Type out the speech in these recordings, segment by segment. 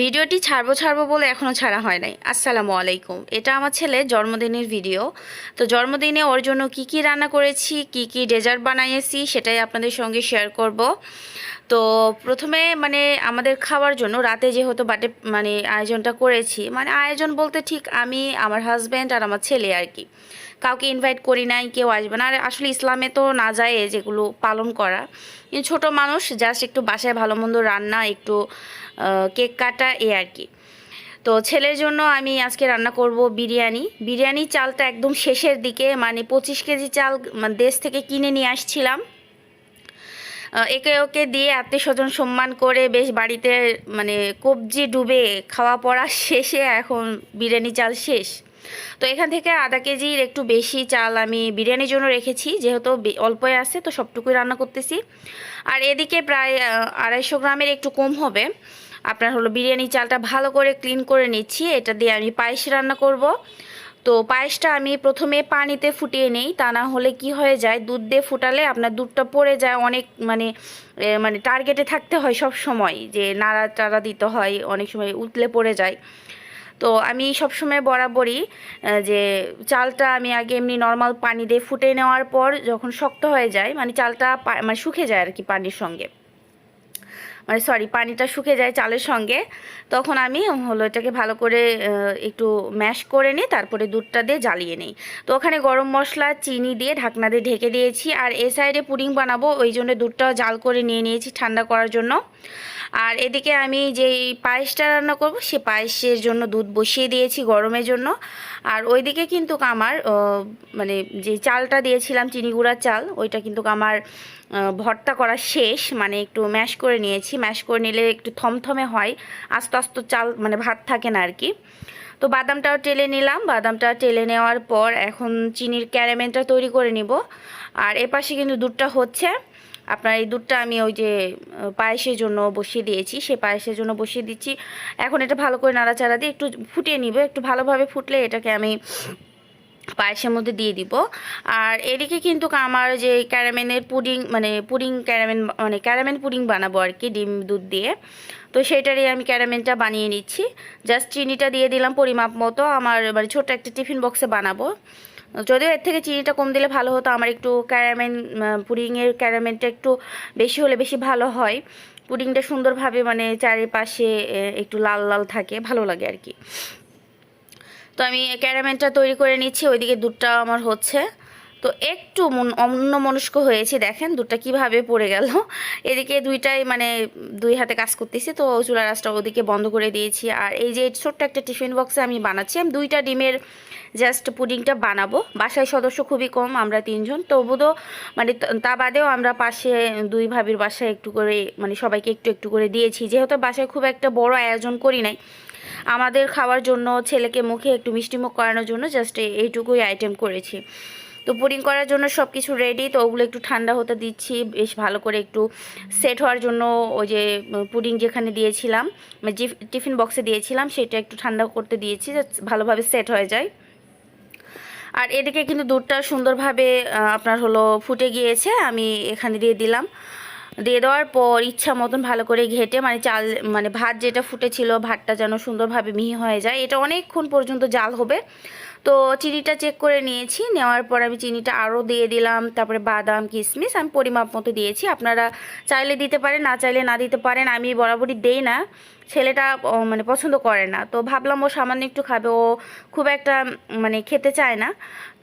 ভিডিওটি ছাড়বো ছাড়বো বলে এখনও ছাড়া হয় নাই। আসসালামু আলাইকুম। এটা আমার ছেলে জন্মদিনের ভিডিও। তো জন্মদিনে ওর জন্য কি কি রান্না করেছি, কি কি ডেজার্ট বানিয়েছি সেটাই আপনাদের সঙ্গে শেয়ার করব। তো প্রথমে মানে আমাদের খাওয়ার জন্য রাতে যেহেতু বাটে মানে আয়োজনটা করেছি মানে আয়োজন বলতে ঠিক আমি, আমার হাজব্যান্ড আর আমার ছেলে আর কি। কাউকে ইনভাইট করি নাই, কেউ আসবে না। আর আসলে ইসলামে তো না যায় যেগুলো পালন করা। ছোটো মানুষ জাস্ট একটু বাসায় ভালো মন্দ রান্না, একটু কেক কাটা, এ আর কি। তো ছেলের জন্য আমি আজকে রান্না করব বিরিয়ানি। বিরিয়ানি চালটা একদম শেষের দিকে মানে পঁচিশ কেজি চাল মানে দেশ থেকে কিনে নিয়ে আসছিলাম। একে ওকে দিয়ে আত্মীয় স্বজন সম্মান করে বেশ বাড়িতে মানে কবজি ডুবে খাওয়া পড়া শেষে এখন বিরিয়ানি চাল শেষ। তো এখান থেকে আধা কেজির একটু বেশি চাল আমি বিরিয়ানির জন্য রেখেছি, যেহেতু অল্পই আছে, তো সবটুকুই রান্না করতেছি। আর এদিকে প্রায় আড়াইশো গ্রামের একটু কম হবে। আপনার হলো বিরিয়ানি চালটা ভালো করে ক্লিন করে নিচ্ছি, এটা দিয়ে আমি পায়েস রান্না করব। তো পায়েসটা আমি প্রথমে পানিতে ফুটিয়ে নেই, তা না হলে কি হয়ে যায়, দুধ দিয়ে ফুটালে আপনার দুধটা পড়ে যায় অনেক মানে মানে টার্গেটে থাকতে হয় সব সময়, যে নাড়া টাড়া দিতে হয়, অনেক সময় উতলে পড়ে যায়। তো আমি সবসময় বরাবরই যে চালটা আমি আগে এমনি নর্মাল পানি দিয়ে ফুটে নেওয়ার পর যখন শক্ত হয়ে যায় মানে চালটা মানে শুকে যায় আর কি পানির সঙ্গে। মানে সরি পানিটা শুকে যায় চালের সঙ্গে, তখন আমি হলো এটাকে ভালো করে একটু ম্যাশ করে নিই তারপরে দুধটা দিয়ে জ্বালিয়ে নিই। তো ওখানে গরম মশলা, চিনি দিয়ে ঢাকনা দিয়ে ঢেকে দিয়েছি, আর এ সাইডে পুডিং বানাবো, ওই জন্য দুধটাও জাল করে নিয়ে নিয়েছি ঠান্ডা করার জন্য। আর এদিকে আমি যেই পায়েসটা রান্না করব, সে পায়েসের জন্য দুধ বসিয়ে দিয়েছি গরমের জন্য। আর ওইদিকে কিন্তু আমার মানে যে চালটা দিয়েছিলাম, চিনি গুঁড়ার চাল, ওইটা কিন্তু আমার ভর্তা করা শেষ। মানে একটু ম্যাশ করে নিয়েছি। ম্যাশ করে নিলে একটু থমথমে হয়। আস্তে আস্তে চাল মানে ভাত থাকে না আর কি। তো বাদামটাও টেলে নিলাম। বাদামটা টেলে নেওয়ার পর এখন চিনির ক্যারামেলটা তৈরি করে নিব। আর এপাশে কিন্তু দুধটা হচ্ছে। আপনার এই দুধটা আমি ওই যে পায়েসের জন্য বসিয়ে দিয়েছি। সে পায়েসের জন্য বসিয়ে দিচ্ছি। এখন এটা ভালো করে নাড়াচাড়া দিয়ে একটু ফুটিয়ে নিব। একটু ভালোভাবে ফুটলে এটাকে আমি পায়েসের মধ্যে দিয়ে দিব। আর এদিকে কিন্তু আমার যে ক্যারামেনের পুডিং মানে পুডিং ক্যারামেন মানে ক্যারামেন পুডিং বানাবো আর কি, ডিম দুধ দিয়ে। তো সেটারই আমি ক্যারামেনটা বানিয়ে নিচ্ছি। জাস্ট চিনিটা দিয়ে দিলাম পরিমাপ মতো। আমার মানে ছোট্ট একটা টিফিন বক্সে বানাবো। যদিও এর থেকে চিনিটা কম দিলে ভালো হতো, আমার একটু ক্যারামেন পুডিংয়ের ক্যারামেনটা একটু বেশি হলে বেশি ভালো হয়। পুডিংটা সুন্দরভাবে মানে চারিপাশে একটু লাল লাল থাকে, ভালো লাগে আর কি। তো আমি ক্যারামেনটা তৈরি করে নিচ্ছি, ওইদিকে দুধটা আমার হচ্ছে। তো একটু মন অন্য মনস্ক হয়েছে, দেখেন দুধটা কীভাবে পড়ে গেল। এদিকে দুইটাই মানে দুই হাতে কাজ করতেছি, তো চুলা রাসটা ওদিকে বন্ধ করে দিয়েছি। আর এই যে ছোট্ট একটা টিফিন বক্সে আমি বানাচ্ছি, আমি দুইটা ডিমের জাস্ট পুডিংটা বানাবো। বাসায় সদস্য খুবই কম, আমরা তিনজন, তবুও মানে তা বাদেও আমরা পাশে দুই ভাবির বাসায় একটু করে মানে সবাইকে একটু একটু করে দিয়েছি। যেহেতু বাসায় খুব একটা বড় আয়োজন করি নাই, আমাদের খাওয়ার জন্য ছেলেকে মুখে একটু মিষ্টিমুখ করানোর জন্য জাস্ট এইটুকুই আইটেম করেছি। তো পুডিং করার জন্য সব কিছু রেডি তো ওগুলো একটু ঠান্ডা হতে দিচ্ছি। বেশ ভালো করে একটু সেট হওয়ার জন্য ওই যে পুডিং যেখানে দিয়েছিলাম মানে টিফিন বক্সে দিয়েছিলাম, সেটা একটু ঠান্ডা করতে দিয়েছি ভালোভাবে সেট হয়ে যায়। আর এদিকে কিন্তু দুধটা সুন্দরভাবে আপনার হলো ফুটে গিয়েছে, আমি এখানে দিয়ে দিলাম। দিয়ে দেওয়ার পর ইচ্ছা মতন ভালো করে ঘেটে মানে চাল মানে ভাত যেটা ফুটেছিল, ভাতটা যেন সুন্দরভাবে মিহি হয়ে যায়। এটা অনেকক্ষণ পর্যন্ত জাল হবে। তো চিনিটা চেক করে নিয়েছি। নেওয়ার পর আমি চিনিটা আরও দিয়ে দিলাম। তারপরে বাদাম কিশমিশ আমি পরিমাপ মতো দিয়েছি। আপনারা চাইলে দিতে পারেন, না চাইলে না দিতে পারেন, আমি বরাবরই দেই না। ছেলেটা মানে পছন্দ করে না। তো ভাবলাম ও সামান্য একটু খাবে। ও খুব একটা মানে খেতে চায় না।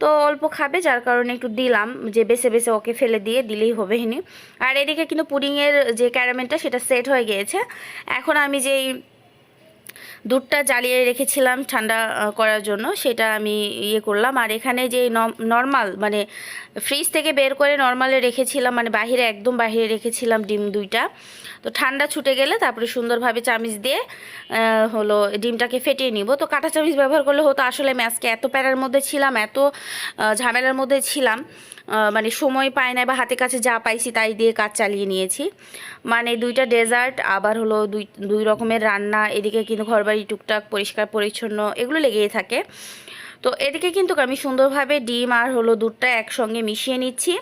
তো অল্প খাবে, যার কারণে একটু দিলাম। যে বেছে বেছে ওকে ফেলে দিয়ে দিলেই হবে হিনি আর এদিকে কিন্তু পুডিংয়ের যে ক্যারামেলটা, সেটা সেট হয়ে গিয়েছে। এখন আমি যেই দুধটা জ্বালিয়ে রেখেছিলাম ঠান্ডা করার জন্য, সেটা আমি ইয়ে করলাম। আর এখানে যে নর্মাল মানে ফ্রিজ থেকে বের করে নর্মালে রেখেছিলাম মানে বাহিরে, একদম বাহিরে রেখেছিলাম ডিম দুইটা। তো ঠান্ডা ছুটে গেলে তারপরে সুন্দরভাবে চামিচ দিয়ে হলো ডিমটাকে ফেটিয়ে নিব। তো কাঁটা চামিচ ব্যবহার করলে হতো আসলে আজকে এত প্যারার মধ্যে ছিলাম, এত ঝামেলার মধ্যে ছিলাম মানে সময় পাই না বা হাতের কাছে যা পাইছি তাই দিয়ে কাজ চালিয়ে নিয়েছি। মানে দুইটা ডেজার্ট, আবার হলো দুই দুই রকমের রান্না, এদিকে কিন্তু ঘরবাড়ি টুকটাক পরিষ্কার পরিচ্ছন্ন, এগুলো লেগেই থাকে। তো এদিকে কিন্তু আমি সুন্দরভাবে ডিম আর হলো দুধটা একসঙ্গে মিশিয়ে নিচ্ছি।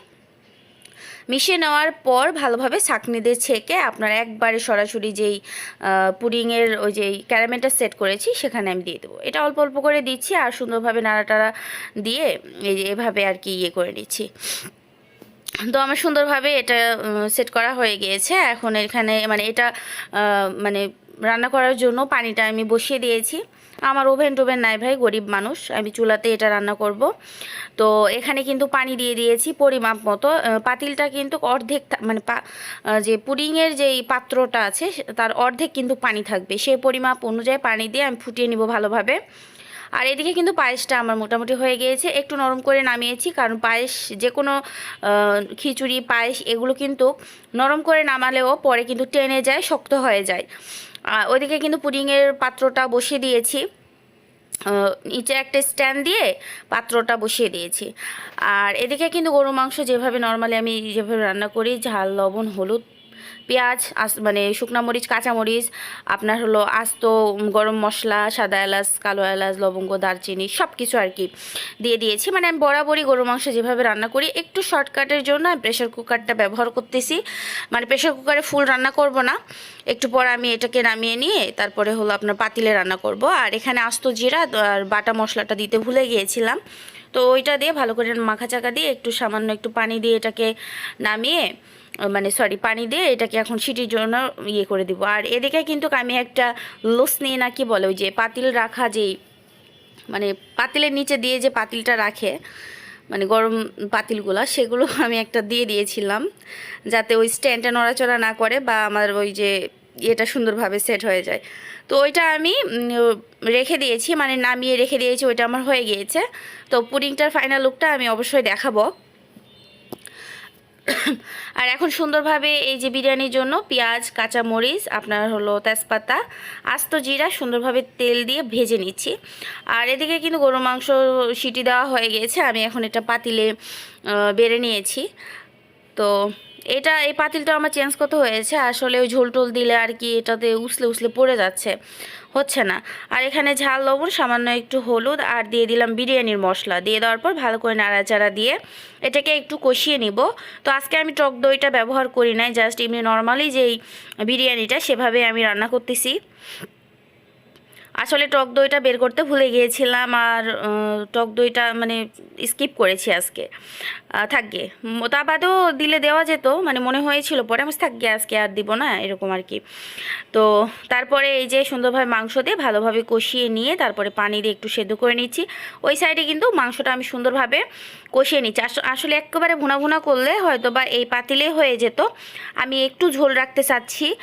মিশিয়ে নেওয়ার পর ভালোভাবে ছাঁকনি দিয়ে ছেঁকে আপনার একবারে সরাসরি যেই পুডিংয়ের ওই যেই ক্যারামেলটা সেট করেছি সেখানে আমি দিয়ে দেবো। এটা অল্প অল্প করে দিচ্ছি আর সুন্দরভাবে নাড়াটাড়া দিয়ে এই যে এভাবে আর কি ইয়ে করে নিচ্ছি। তো আমার সুন্দরভাবে এটা সেট করা হয়ে গিয়েছে। এখন এখানে মানে এটা মানে রান্না করার জন্য পানিটা আমি বসিয়ে দিয়েছি। আমার ওভেন টোভেন নাই ভাই, গরিব মানুষ, আমি চুলাতে এটা রান্না করব। তো এখানে কিন্তু পানি দিয়ে দিয়েছি পরিমাপ মতো। পাতিলটা কিন্তু অর্ধেক মানে যে পুডিংয়ের যেই পাত্রটা আছে, তার অর্ধেক কিন্তু পানি থাকবে। সেই পরিমাপ অনুযায়ী পানি দিয়ে আমি ফুটিয়ে নিব ভালোভাবে। আর এদিকে কিন্তু পায়েসটা আমার মোটামুটি হয়ে গিয়েছে। একটু নরম করে নামিয়েছি, কারণ পায়েস যে কোনো খিচুড়ি, পায়েস এগুলো কিন্তু নরম করে নামালেও পরে কিন্তু টেনে যায়, শক্ত হয়ে যায়। ওইদিকে কিন্তু পুডিংয়ের পাত্রটা বসিয়ে দিয়েছি। নিচে একটা স্ট্যান্ড দিয়ে পাত্রটা বসিয়ে দিয়েছি। আর এদিকে কিন্তু গরু মাংস যেভাবে নর্মালি আমি যেভাবে রান্না করি, ঝাল, লবণ, হলুদ পেঁয়াজ, আস মানে শুকনা মরিচ, কাঁচা মরিচ, আপনার হলো আস্ত গরম মশলা, সাদা এলাচ, কালো এলাচ, লবঙ্গ, দারচিনি সব কিছু আর কি দিয়ে দিয়েছি। মানে আমি বরাবরই গরু মাংস যেভাবে রান্না করি, একটু শর্টকাটের জন্য আমি প্রেশার কুকারটা ব্যবহার করতেছি। মানে প্রেশার কুকারে ফুল রান্না করব না। একটু পর আমি এটাকে নামিয়ে নিয়ে তারপরে হলো আপনার পাতিলে রান্না করব। আর এখানে আস্ত জিরা আর বাটা মশলাটা দিতে ভুলে গিয়েছিলাম। তো ওইটা দিয়ে ভালো করে মাখা চাকা দিয়ে একটু সামান্য একটু পানি দিয়ে এটাকে নামিয়ে মানে সরি পানি দিয়ে এটাকে এখন সিটির জন্য ইয়ে করে দিব। আর এদিকে কিন্তু আমি একটা লোস নিয়ে না কি বলে, ওই যে পাতিল রাখা যেই মানে পাতিলের নিচে দিয়ে যে পাতিলটা রাখে মানে গরম পাতিলগুলো, সেগুলো আমি একটা দিয়ে দিয়েছিলাম, যাতে ওই স্ট্যান্ডটা নড়াচড়া না করে বা আমার ওই যে ইয়েটা সুন্দরভাবে সেট হয়ে যায়। তো ওইটা আমি রেখে দিয়েছি মানে নামিয়ে রেখে দিয়েছি, ওইটা আমার হয়ে গিয়েছে। তো পুডিংটার ফাইনাল লুকটা আমি অবশ্যই দেখাবো। আর এখন সুন্দরভাবে এই যে বিরিয়ানির জন্য পেঁয়াজ কাঁচা মরিচ আপনার হলো তেজপাতা, আস্ত জিরা সুন্দরভাবে তেল দিয়ে ভেজে নিচ্ছি। আর এদিকে কিন্তু গরুর মাংস সিটি দেওয়া হয়ে গিয়েছে আমি এখন এটা পাতিলে বেড়ে নিয়েছি। তো এটা, এই পাতিলটা আমার চেঞ্জ করতে হয়েছে, আসলে ওই ঝোল টোল দিলে আর কি এটাতে উসলে উসলে পড়ে যাচ্ছে। হচ্ছে না। আর এখানে ঝাল, লবণ, সামান্য একটু হলুদ আর দিয়ে দিলাম বিরিয়ানির মশলা। দিয়ে দেওয়ার পর ভালো করে নাড়াচাড়া দিয়ে এটাকে একটু কষিয়ে নিব। তো আজকে আমি টক দইটা ব্যবহার করি নাই, জাস্ট এমনি নর্মালি যেই বিরিয়ানিটা সেভাবে আমি রান্না করতেছি। আসলে টক দইটা বের করতে ভুলে গিয়েছিলাম আর টক দইটা মানে স্কিপ করেছি আজকে। থাকবে উম, তা বাদেও দিলে দেওয়া যেত মানে মনে হয়েছিল পরে আমি থাকবে আজকে আর দিব না এরকম আর কি। তো তারপরে এই যে সুন্দরভাবে মাংস দিয়ে ভালোভাবে কষিয়ে নিয়ে তারপরে পানি দিয়ে একটু সেদ্ধ করে নিচ্ছি। ওই সাইডে কিন্তু মাংসটা আমি সুন্দরভাবে কষিয়ে নিচ্ছি। আস- আসলে একেবারে ভুনা ভুনা করলে হয়তো বা এই পাতিলে হয়ে যেত। আমি একটু ঝোল রাখতে চাচ্ছি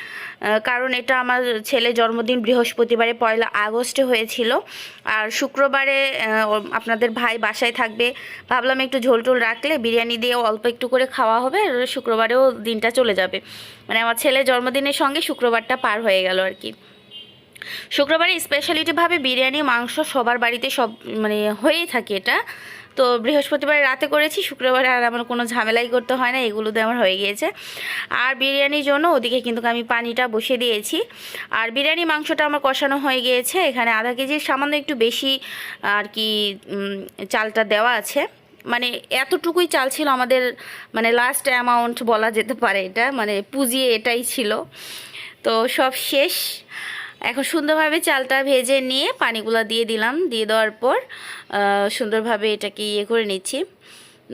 কারণ এটা আমার ছেলে জন্মদিন বৃহস্পতিবারে পয়লা আগস্টে হয়েছিল। আর শুক্রবারে আপনাদের ভাই বাসায় থাকবে। ভাবলাম একটু ঝোল টোল রাখলে বিরিয়ানি দিয়ে অল্প একটু করে খাওয়া হবে, আর শুক্রবারেও দিনটা চলে যাবে। মানে আমার ছেলে জন্মদিনের সঙ্গে শুক্রবারটা পার হয়ে গেল আর কি। শুক্রবারে স্পেশালিটিভাবে বিরিয়ানি, মাংস সবার বাড়িতে সব মানে হয়েই থাকে এটা। তো বৃহস্পতিবার রাতে করেছি, শুক্রবারে আর আমার কোনো ঝামেলাই করতে হয় না, এগুলো দিয়ে আমার হয়ে গিয়েছে। আর বিরিয়ানির জন্য ওদিকে কিন্তু আমি পানিটা বসিয়ে দিয়েছি। আর বিরিয়ানি, মাংসটা আমার কষানো হয়ে গিয়েছে, এখানে আধা কেজির সামান্য একটু বেশি, আর কি চালটা দেওয়া আছে। মানে এতটুকুই চাল ছিল আমাদের মানে লাস্ট অ্যামাউন্ট বলা যেতে পারে এটা মানে পুঁজি এটাই ছিল। তো সব শেষ। এখন সুন্দরভাবে চালটা ভেজে নিয়ে পানিগুলো দিয়ে দিলাম। দিয়ে দেওয়ার পর সুন্দরভাবে এটাকে ইয়ে করে নিচ্ছি।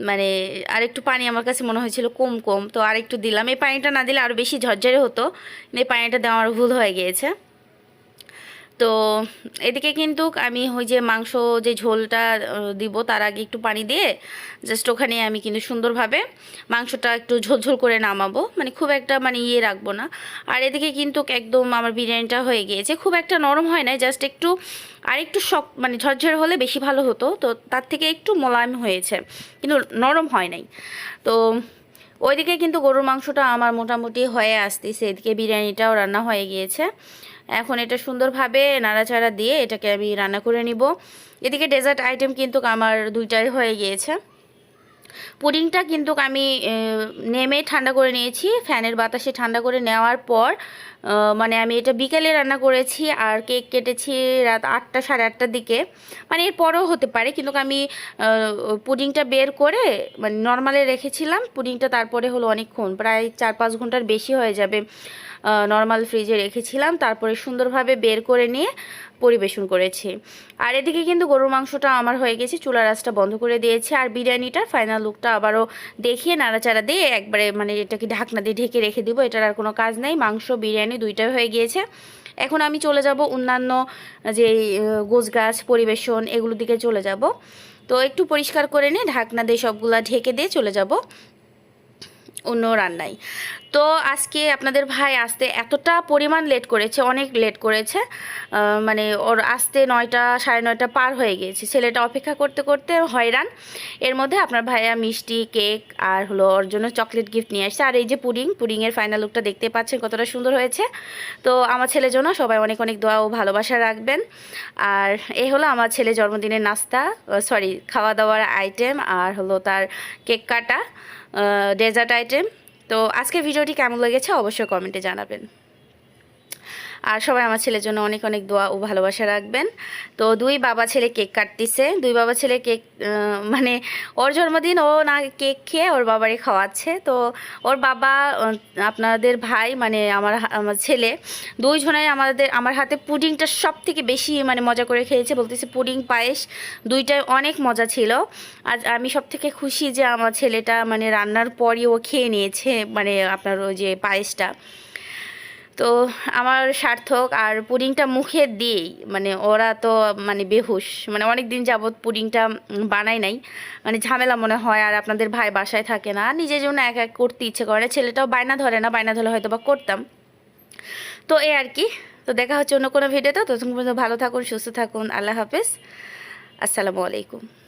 মানে আরেকটু পানি আমার কাছে মনে হয়েছিল কম কম, তো আরেকটু দিলাম। এই পানিটা না দিলে আরও বেশি ঝরঝরে হতো। এই পানিটা দেওয়া আমার ভুল হয়ে গিয়েছে। তো এদিকে কিন্তু আমি ওই যে মাংস যে ঝোলটা দিব তার আগে একটু পানি দিয়ে জাস্ট ওখানে আমি কিন্তু সুন্দরভাবে মাংসটা একটু ঝোলঝোল করে নামাবো। মানে খুব একটা মানে ইয়ে রাখব না। আর এদিকে কিন্তু একদম আমার বিরিয়ানিটা হয়ে গিয়েছে। খুব একটা নরম হয় না জাস্ট একটু আর একটু শক মানে ঝরঝর হলে বেশি ভালো হতো। তো তার থেকে একটু মোলায়েম হয়েছে, কিন্তু নরম হয় নাই। তো ওইদিকে কিন্তু গরুর মাংসটা আমার মোটামুটি হয়ে আসতেছে। এদিকে বিরিয়ানিটাও রান্না হয়ে গিয়েছে। এখন এটা সুন্দরভাবে নাড়াচাড়া দিয়ে এটাকে আমি রান্না করে নিব। এদিকে ডেজার্ট আইটেম কিন্তু আমার দুইটাই হয়ে গিয়েছে। পুডিংটা কিন্তু আমি নেমে ঠান্ডা করে নিয়েছি। ফ্যানের বাতাসে ঠান্ডা করে নেওয়ার পর মানে আমি এটা বিকেলে রান্না করেছি আর কেক কেটেছি রাত আটটা, সাড়ে আটটার দিকে। মানে এরপরেও হতে পারে, কিন্তু আমি পুডিংটা বের করে মানে নর্মালে রেখেছিলাম। পুডিংটা তারপরে হলো অনেকক্ষণ, প্রায় চার পাঁচ ঘণ্টার বেশি হয়ে যাবে। নর্মাল ফ্রিজে রেখেছিলাম, তারপরে সুন্দরভাবে বের করে নিয়ে পরিবেশন করেছি। আর এদিকে কিন্তু গরুর মাংসটা আমার হয়ে গেছে, চুলার আঁচটা বন্ধ করে দিয়েছি, আর বিরিয়ানিটার ফাইনাল লুকটা আবারও দেখিয়ে নাড়াচাড়া দিয়ে একবারে মানে এটাকে ঢাকনা দিয়ে ঢেকে রেখে দিব, এটার আর কোনো কাজ নেই, মাংস, বিরিয়ানি দুইটাই হয়ে গিয়েছে। এখন আমি চলে যাব অন্যান্য যে গোছ গাছ পরিবেশন এগুলোর দিকে চলে যাব। তো একটু পরিষ্কার করে নিয়ে ঢাকনা দিয়ে সবগুলা ঢেকে দিয়ে চলে যাব অন্য রান্নায়। তো আজকে আপনাদের ভাই আসতে এতটা পরিমাণ লেট করেছে, অনেক লেট করেছে মানে ওর আসতে নয়টা, সাড়ে নয়টা পার হয়ে গিয়েছে। ছেলেটা অপেক্ষা করতে করতে হয়রান। এর মধ্যে আপনার ভাইয়া মিষ্টি, কেক আর হলো ওর জন্য চকলেট গিফট নিয়ে আসছে। আর এই যে পুডিং পুডিংয়ের ফাইনাল লুকটা দেখতে পাচ্ছেন কতটা সুন্দর হয়েছে। তো আমার ছেলের জন্য সবাই অনেক অনেক দোয়া ও ভালোবাসা রাখবেন। আর এই হলো আমার ছেলে জন্মদিনের নাস্তা সরি খাওয়া দাওয়ার আইটেম আর হলো তার কেক কাটা ডেজার্ট আইটেম তো আজকের ভিডিওটি কেমন লেগেছে অবশ্যই কমেন্টে জানাবেন। আর সবাই আমার ছেলের জন্য অনেক অনেক দোয়া ও ভালোবাসা রাখবেন। তো দুই বাবা ছেলে কেক কাটতিছে। দুই বাবা ছেলে কেক মানে ওর জন্মদিন ও না কেক খেয়ে ওর বাবারই খাওয়াচ্ছে। তো ওর বাবা আপনাদের ভাই মানে আমার আমার ছেলে, দুইজনাই আমাদের, আমার হাতে পুডিংটা সব থেকে বেশি মানে মজা করে খেয়েছে। বলতেছে পুডিং পায়েস দুইটাই অনেক মজা ছিল। আজ আমি সব থেকে খুশি যে আমার ছেলেটা মানে রান্নার পরই ও খেয়ে নিয়েছে মানে আপনার ওই যে পায়েসটা। তো আমার সার্থক আর পুডিংটা মুখে দিয়েই মানে ওরা তো মানে বেহুশ। মানে অনেক দিন যাবৎ পুডিংটা বানাই নাই। মানে ঝামেলা মনে হয়, আর আপনাদের ভাই বাসায় থাকে না। নিজের জন্য এক এক করতে ইচ্ছে করে। ছেলেটাও বায়না ধরে না, বায়না ধরে হয়তো বা করতাম। তো এই আর কি। তো দেখা হচ্ছে অন্য কোনো ভিডিওতে ততক্ষণ পর্যন্ত ভালো থাকুন, সুস্থ থাকুন। আল্লাহ হাফেজ। আসসালামু আলাইকুম।